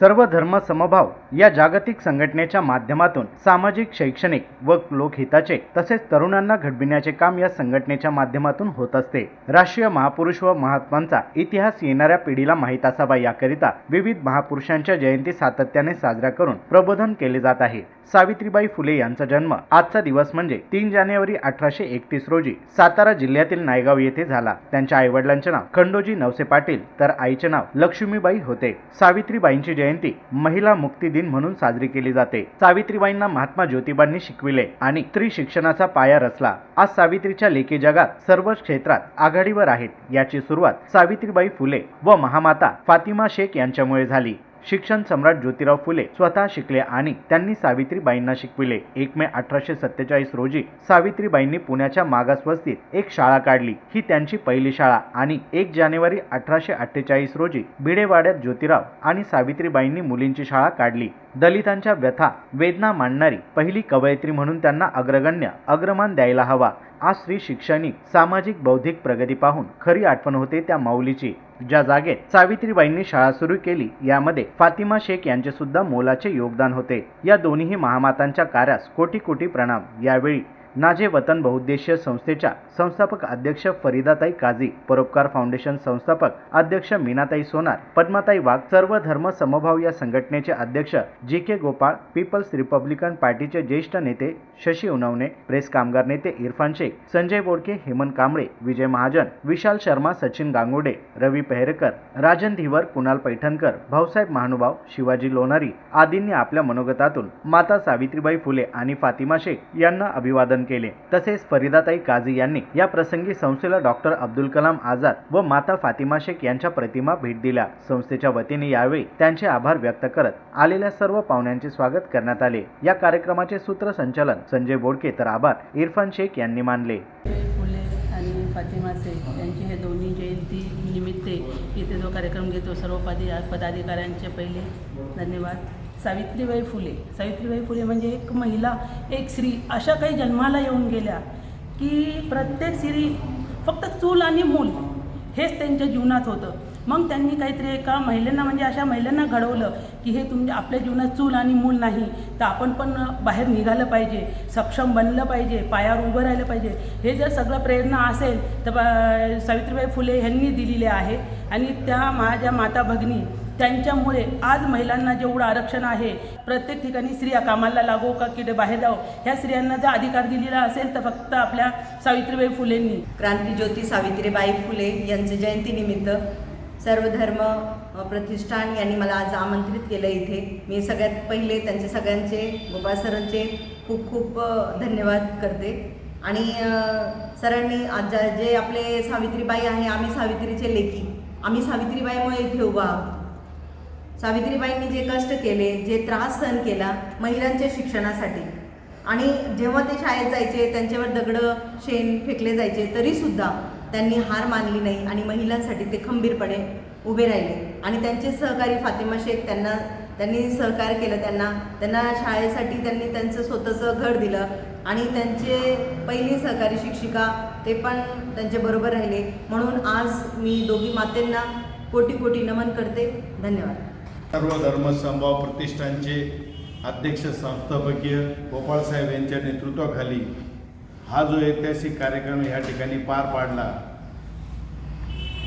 सर्व धर्म समभाव या जागतिक संघटनेच्या माध्यमातून सामाजिक शैक्षणिक व लोकहिताचे तसेच तरुणांना घडविण्याचे काम या संघटनेच्या माध्यमातून होत असते. राष्ट्रीय महापुरुष व महात्मांचा इतिहास येणाऱ्या पिढीला माहीत असावा याकरिता विविध महापुरुषांच्या जयंती सातत्याने साजऱ्या करून प्रबोधन केले जात आहे. सावित्रीबाई फुले यांचा जन्म आजचा दिवस म्हणजे तीन जानेवारी अठराशे एकतीस रोजी सातारा जिल्ह्यातील नायगाव येथे झाला. त्यांच्या आईवडिलांचे नाव खंडोजी नवसे पाटील तर आईचे नाव लक्ष्मीबाई होते. सावित्रीबाईंची जयंती महिला मुक्ती दिन म्हणून साजरी केली जाते. सावित्रीबाईंना महात्मा ज्योतिबांनी शिकविले आणि स्त्री शिक्षणाचा पाया रचला. आज सावित्रीच्या लेखी जगात सर्व क्षेत्रात आघाडीवर आहेत. याची सुरुवात सावित्रीबाई फुले व महामाता फातिमा शेख यांच्यामुळे झाली. शिक्षण सम्राट ज्योतिराव फुले स्वतः शिकले आणि त्यांनी सावित्रीबाईंना शिकविले. एक मे अठराशे सत्तेचाळीस रोजी सावित्रीबाईंनी पुण्याच्या मागास वस्तीत एक शाळा काढली. ही त्यांची पहिली शाळा आणि एक जानेवारी अठराशे अठ्ठेचाळीस रोजी भिडेवाड्यात ज्योतिराव आणि सावित्रीबाईंनी मुलींची शाळा काढली. दलितांच्या व्यथा वेदना मांडणारी पहिली कवयित्री म्हणून त्यांना अग्रगण्य अग्रमान द्यायला हवा. आज स्त्री शिक्षणी सामाजिक बौद्धिक प्रगती पाहून खरी आठवण होते त्या माऊलीची. ज्या जागेत सावित्रीबाईंनी शाळा सुरू केली यामध्ये फातिमा शेख यांचे सुद्धा मोलाचे योगदान होते. या दोन्ही महामातांच्या कार्यास कोटी कोटी प्रणाम. यावेळी नाझे वतन बहुउद्देशीय संस्थेच्या संस्थापक अध्यक्ष फरीदाताई काझी परोपकार फाउंडेशन संस्थापक अध्यक्ष मीनाताई सोनार पद्माताई वाघ सर्व धर्म समभाव या संघटनेचे अध्यक्ष G K Gopal Peoples Republican पार्टीचे ज्येष्ठ नेते शशी उनवणे प्रेस कामगार नेते इरफान शेख संजय बोडके हेमंत कांबळे विजय महाजन विशाल शर्मा सचिन गांगोडे रवी पेहरेकर राजन धीवर कुणाल पैठणकर भाऊसाहेब महानुभाव शिवाजी लोणारी आदींनी आपल्या मनोगतातून माता सावित्रीबाई फुले आणि फातिमा शेख यांना अभिवादन केले. तसेच फरीदाताई काझी यांनी या प्रसंगी संस्थेला डॉक्टर अब्दुल कलाम आझाद व माता फातिमा शेख यांच्या प्रतिमा भेट दिल्या. संस्थेच्या वतीने यावेळी त्यांचे आभार व्यक्त करत आलेल्या सर्व पाहुण्यांचे स्वागत करण्यात आले. या कार्यक्रमाचे सूत्रसंचालन संजय बोडके तर आभार इरफान शेख यांनी मानले. फुले आणि फातिमा शेख यांची हे दोन्ही जयंती निमित्त इथे जो कार्यक्रम घेतो सर्व पदी पदाधिकाऱ्यांचे पहिले धन्यवाद. सावित्रीबाई फुले. सावित्रीबाई फुले म्हणजे एक महिला एक स्त्री अशा काही जन्माला येऊन गेल्या की प्रत्येक स्त्री फक्त चूल आणि मूल हेच त्यांच्या जीवनात होतं. मग त्यांनी काहीतरी एका महिलांना म्हणजे अशा महिलांना घडवलं की हे तुमच्या आपल्या जीवनात चूल आणि मूल नाही तर आपण पण बाहेर निघालं पाहिजे सक्षम बनलं पाहिजे पायावर उभं राहिलं पाहिजे. हे जर सगळं प्रेरणा असेल तर सावित्रीबाई फुले यांनी दिलेली आहे. आणि त्या माझ्या माता भगिनी त्यांच्यामुळे आज महिलांना जेवढं आरक्षण आहे प्रत्येक ठिकाणी स्त्रिया कामाला लागो का की बाहेर जाओ ह्या स्त्रियांना जर अधिकार दिलेला असेल तर फक्त आपल्या सावित्रीबाई फुलेंनी. क्रांतीज्योती सावित्रीबाई फुले यांचे जयंतीनिमित्त सर्व धर्म प्रतिष्ठान यांनी मला आज आमंत्रित केलं इथे. मी सगळ्यात पहिले त्यांचे सगळ्यांचे गोपाळ सरांचे खूप खूप धन्यवाद करते. आणि सरांनी आज जे आपले सावित्रीबाई आहे आम्ही सावित्रीचे लेखी. आम्ही सावित्रीबाईमुळे इथे उभा आहोत. सावित्रीबाईंनी जे कष्ट केले जे त्रास सहन केला महिलांच्या शिक्षणासाठी. आणि जेव्हा ते शाळेत जायचे त्यांच्यावर दगडं शेण फेकले जायचे तरीसुद्धा त्यांनी हार मानली नाही आणि महिलांसाठी ते खंबीरपणे उभे राहिले. आणि त्यांचे सहकारी फातिमा शेख त्यांना त्यांनी सहकार्य केलं त्यांना त्यांना शाळेसाठी त्यांनी त्यांचं स्वतःचं घर दिलं. आणि त्यांचे पहिली सहकारी शिक्षिका ते पण त्यांचे बरोबर राहिले. म्हणून आज मी दोघी मातेंना कोटी कोटी नमन करते. धन्यवाद. सर्व धर्मसंभाव प्रतिष्ठानचे अध्यक्ष संस्थापकीय गोपाळसाहेब यांच्या नेतृत्वाखाली हा जो ऐतिहासिक कार्यक्रम ह्या ठिकाणी पार पाडला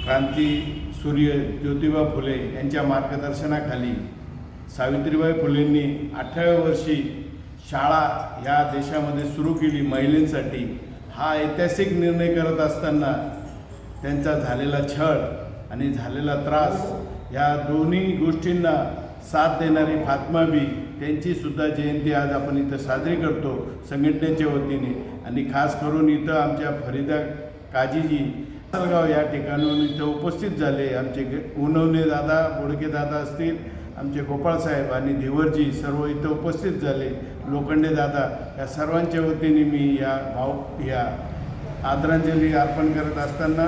क्रांती सूर्य ज्योतिबा फुले यांच्या मार्गदर्शनाखाली सावित्रीबाई फुलेंनी अठराव्या वर्षी शाळा ह्या देशामध्ये सुरू केली महिलेंसाठी. हा ऐतिहासिक निर्णय करत असताना त्यांचा झालेला छळ आणि झालेला त्रास या दोन्ही गोष्टींना साथ देणारी फात्मा त्यांचीसुद्धा जयंती आज आपण इथं साजरी करतो संघटनेच्या वतीने. आणि खास करून इथं आमच्या फरीदा काजीजी सरगाव या ठिकाणून इथं उपस्थित झाले. आमचे उनवणे दादा बोडके दादा असतील आमचे गोपाळसाहेब आणि धिवरजी सर्व इथं उपस्थित झाले. लोखंडे दादा या सर्वांच्या वतीने मी या भाव या आदरांजली अर्पण करत असताना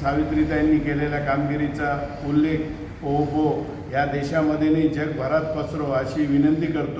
सावित्रीताईंनी केलेल्या कामगिरीचा उल्लेख ओपो या देशामध्ये नाही जगभरात पसरो अशी विनंती करतो.